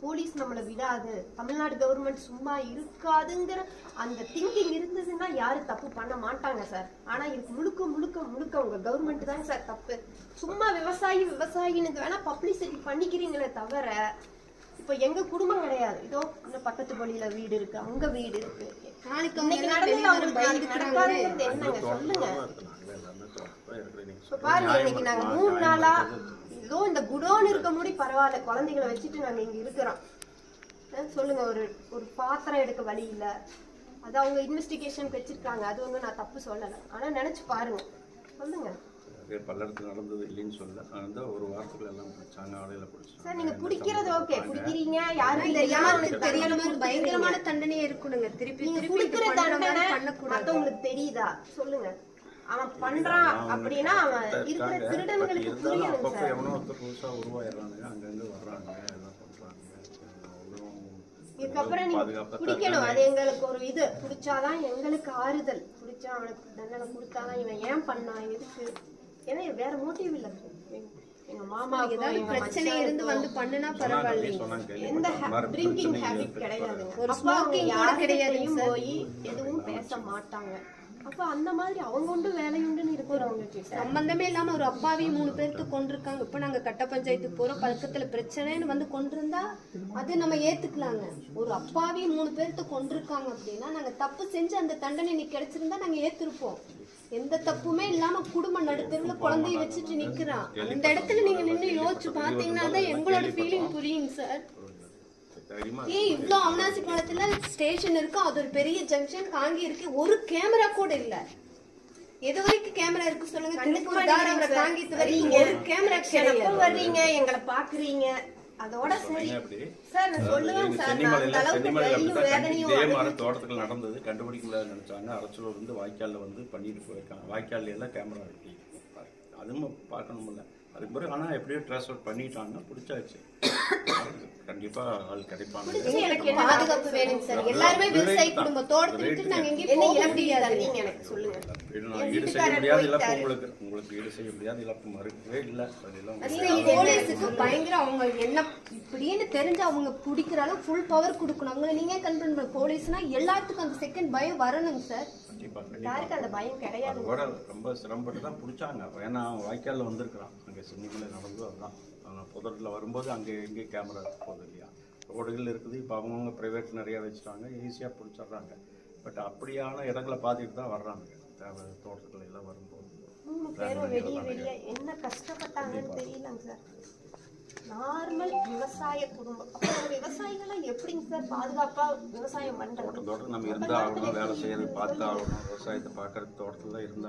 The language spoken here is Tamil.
போலீஸ் நம்மளை விடாது. தமிழ்நாடு கவர்மெண்ட் சும்மா இருக்காதுங்கிற அந்த திங்கிங் இருந்ததுன்னா யாரும் தப்பு பண்ண மாட்டாங்க சார் ஆனா இதுக்கு முழுக்க முழுக்க முழுக்க உங்க கவர்மெண்ட் தான் சார் தப்பு. சும்மா விவசாயி விவசாயின்னு வேணா பப்ளிசிட்டி பண்ணிக்கிறீங்களே தவிர இப்ப எங்க குடும்பம் கிடையாது. இதோ இந்த பக்கத்து பள்ளியில வீடு இருக்கு அங்க வீடு இருக்கு. என்னங்க சொல்லுங்க. பாருங்க இன்னைக்கு நாங்க நான் மூணு நாளா ஏதோ இந்த குடோன் இருக்க முடி பரவாயில்ல குழந்தைகளை வச்சுட்டு நாங்க இங்க இருக்கிறோம். சொல்லுங்க ஒரு ஒரு பாத்திரம் எடுக்க வழி இல்ல. அது அவங்க இன்வெஸ்டிகேஷன் வச்சிருக்காங்க. அது வந்து நான் தப்பு சொல்லல. ஆனா நினைச்சு பாருங்க. சொல்லுங்க. பல்லடத்தில் நடந்தது இல்லைன்னு சொல்ல அந்த ஒரு வாரத்துக்குள்ள எல்லாம் பிடிச்சாங்க ஆலையில பிடிச்சாங்க சார் நீங்க குடிக்கிறது ஓகே. குடிக்கிறீங்க யாரும் தெரியாம அவனுக்கு தெரியாத மாதிரி பயங்கரமான தண்டனையே இருக்கணுங்க திருப்பி நீங்க குடுக்கிற தண்டனை பண்ணக்கூடாது? மத்தவங்களுக்கு தெரியுதா? சொல்லுங்க. அவன் பண்றான் அப்படின்னா அவன் இருக்கிற இருந்தாலும் புரியணும் சார். எவனோ ஒருத்தர் புதுசா உருவாயிடுறானுங்க அங்கங்க வர்றாங்க எல்லாம் பண்றாங்க அவ்வளவும் இதுக்கப்புறம் தான் குடிக்கணும். அது எங்களுக்கு ஒரு இது. குடிச்சாதான் எங்களுக்கு ஆறுதல். குடிச்சா அவனுக்கு தண்டனை கொடுத்தாதான் இவன் ஏன் பண்ணான் எதுக்கு? ஏன்னா வேற மோட்டிவ் இல்ல. எங்க- மாமா ஏதாவது பிரச்சனை இருந்து வந்து பண்ணுனா பரவாயில்லை எந்த ட்ரிங்கிங் ஹேபிட் கிடையாதுங்க. ஒரு அப்ப அவங்க smoking கூட யார்கிட்டயும் கிடையாதுங்க போய் எதுவும் பேச மாட்டாங்க. அப்ப அந்த மாதிரி அவங்க உண்டு வேலையுண்டுன்னு இருக்கிறவங்க சம்பந்தமே இல்லாம ஒரு அப்பாவி மூணு பேருக்கு கொண்டிருக்காங்க. இப்ப நாங்க கட்ட பஞ்சாயத்துக்கு போறோம். பழக்கத்துல பிரச்சனைன்னு வந்து கொண்டிருந்தா அது நம்ம ஏத்துக்கலாங்க. ஒரு அப்பாவி மூணு பேர்த்து கொண்டிருக்காங்க அப்படின்னா நாங்க தப்பு செஞ்சு அந்த தண்டனை நீ கிடைச்சிருந்தா நாங்க ஏத்திருப்போம். எந்த தப்புமே இல்லாம குடும்ப நடுத்தருல குழந்தைய வச்சுட்டு நிக்கிறான் அந்த இடத்துல நீங்க நின்னு யோசிச்சு பாத்தீங்கன்னா தான் எங்களோட ஃபீலிங் புரியுங்க சார் தைரியமா? ஏய் இவ்ளோ அவனாசி காலத்துல ஸ்டேஷன் இருக்கு அது ஒரு பெரிய ஜங்ஷன் காங்கி இருக்கு. ஒரு கேமரா கூட இல்ல. எது வரைக்கும் கேமரா இருக்கு சொல்லுங்க. திருப்பூர் தாராபுரம். வரைக்கும். ஒரு கேமரா எப்ப கிடையாது வர்றீங்க எங்களை பாக்குறீங்க. அதோட சரி. சார் நான் சொல்லுவேன் இது சார் நான் சென்னிமலையில அந்த அளவுக்கு சென்னிமலையில வலியும் அப்படித்தான் வேதனையும் இதே அனுபவி- மாதிரி தோட்டத்துக்கு நடந்தது கண்டுபிடிக்க முடியாது நினைச்சாங்க அரசூர் வந்து வாய்க்கால்ல வந்து பண்ணிட்டு போயிருக்காங்க. வாய்க்கால்ல எல்லாம் கேமரா வெட்டி அதுவும் பார்க்கணும்ல அதுக்கு பிறகு ஆனா எப்படியோ ட்ரான்ஸ்ஃபர் பண்ணிட்டாங்க பிடிச்சாச்சு. கண்டிப்பா ஆள் கிடைப்பாங்க. எனக்கு என்ன பாதுகாப்பு வேணுங்க சார். எல்லாருமே விவசாயி குடும்பம். தோட்டத்தை விட்டு நாங்க போக முடியாது. தருவீங்க எனக்கு? சொல்லுங்க ஈடு என் நான் ஈடு செய்ய வீட்டுக்காரர் முடியாத இழப்பு போயிட்டாரு. உங்களுக்கு. உங்களுக்கு ஈடு செய்ய முடியாத இழப்பு மறுக்கவே இல்லை. அதெல்லாம் இந்த போலீஸுக்கு பயங்கர அவங்க என்ன இப்படின்னு தெரிஞ்சு அவங்க பிடிக்கிற அளவு ஃபுல் பவர் கொடுக்கணும். அவங்கள நீங்க கன்ஃபர்ம் பண்ண? போலீஸ்னா எல்லாத்துக்கும் அந்த செகண்ட் பயம் வரணுங்க சார். கண்டிப்பா கண்டிப்பா யாருக்கு அந்த பயம் கிடையாது கூட ரொம்ப சிரமப்பட்டு தான் பிடிச்சாங்க. ஏன்னா அவன் வாய்க்காலில் வந்திருக்கிறான். அங்கே சின்னிமலை நடந்து அதுதான். அவன் புதரில் வரும்போது அங்கே எங்கே கேமரா போகுது இல்லையா? ரோடுகள் இருக்குது. இப்போ அவங்கவுங்க ப்ரைவேட் நிறைய வச்சுட்டாங்க. ஈஸியாக பிடிச்சிடுறாங்க. பட் அப்படியான இடங்களை பார்த்துட்டு தான் வர்றாங்க. தேவை தோட்டத்துல எல்லாம் வரும்போது. என்ன கஷ்டப்பட்டாங்கன்னு தெரியலங்க சார். நார்மல் விவசாய குடும்பம் அப்ப விவசாயிகளை எப்படிங்க சார் பாதுகாப்பா விவசாயம் பண்றது? தோட்டம் தோட்டம் நம்ம இருந்தால் ஆகணும் வேலை செய்யறது பார்த்து ஆகணும். விவசாயத்தை பார்க்கறது தோட்டத்தில் தான் இருந்தால்